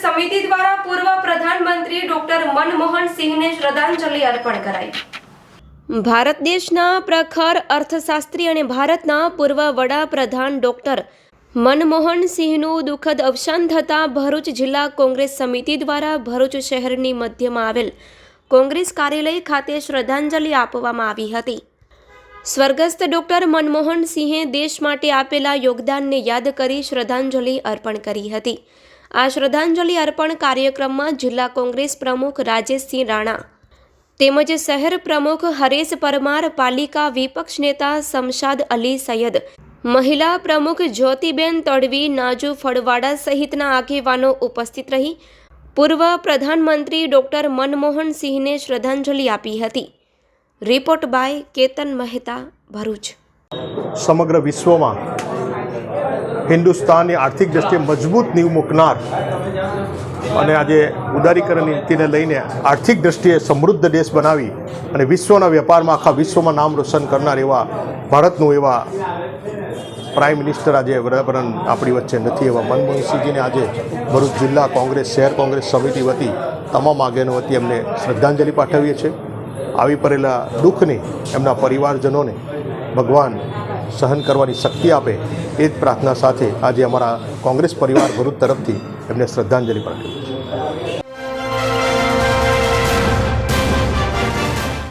સમિતિ દ્વારા પૂર્વ પ્રધાનમંત્રી ડોક્ટર મનમોહન સિંહને શ્રદ્ધાંજલિ અર્પણ કરાઈ. ભારત દેશના પ્રખર અર્થશાસ્ત્રી અને ભારતના પૂર્વ વડાપ્રધાન ડોક્ટર મનમોહન સિંહનું દુઃખદ અવસાન થતાં ભરૂચ જિલ્લા કોંગ્રેસ સમિતિ દ્વારા ભરૂચ શહેરની મધ્યમાં આવેલ કોંગ્રેસ કાર્યાલય ખાતે શ્રદ્ધાંજલિ આપવામાં આવી હતી. સ્વર્ગસ્થ ડોક્ટર મનમોહન સિંહે દેશ માટે આપેલા યોગદાનને યાદ કરી શ્રદ્ધાંજલિ અર્પણ કરી હતી. આ શ્રદ્ધાંજલિ અર્પણ કાર્યક્રમમાં જિલ્લા કોંગ્રેસ પ્રમુખ રાજેશસિંહ રાણા તેમજ શહેર પ્રમુખ હરેશ પરમાર, પાલિકા વિપક્ષ નેતા શમશાદ અલી સૈયદ, મહિલા પ્રમુખ જ્યોતિબેન તડવી, નાજુ ફળવાડા સહિતના આગેવાનો ઉપસ્થિત રહી પૂર્વ પ્રધાનમંત્રી ડોક્ટર મનમોહન સિંહને શ્રદ્ધાંજલિ આપી હતી. Report by Ketan Mehta, Bharuch. સમગ્ર વિશ્વમાં હિન્દુસ્તાનની આર્થિક દ્રષ્ટિએ મજબૂત નીવ મૂકનાર અને આજે ઉદારીકરણ નીતિને લઈને આર્થિક દ્રષ્ટિએ સમૃદ્ધ દેશ બનાવી અને વિશ્વના વેપારમાં આખા વિશ્વમાં નામ રોશન કરનાર એવા ભારતનું એવા પ્રાઇમ મિનિસ્ટર આજે વડાપ્રધાન આપણી વચ્ચે નથી. એવા મનમોહનસિંહજીને આજે ભરૂચ જિલ્લા કોંગ્રેસ, શહેર કોંગ્રેસ સમિતિ વતી તમામ આગેવાનો વતી એમને શ્રદ્ધાંજલિ પાઠવીએ છીએ. આવી પડેલા દુઃખને એમના પરિવારજનોને ભગવાન સહન કરવાની શક્તિ આપે એ જ પ્રાર્થના સાથે આજે અમારા કોંગ્રેસ પરિવાર ભરૂચ તરફથી એમને શ્રદ્ધાંજલિ પાઠવી છે.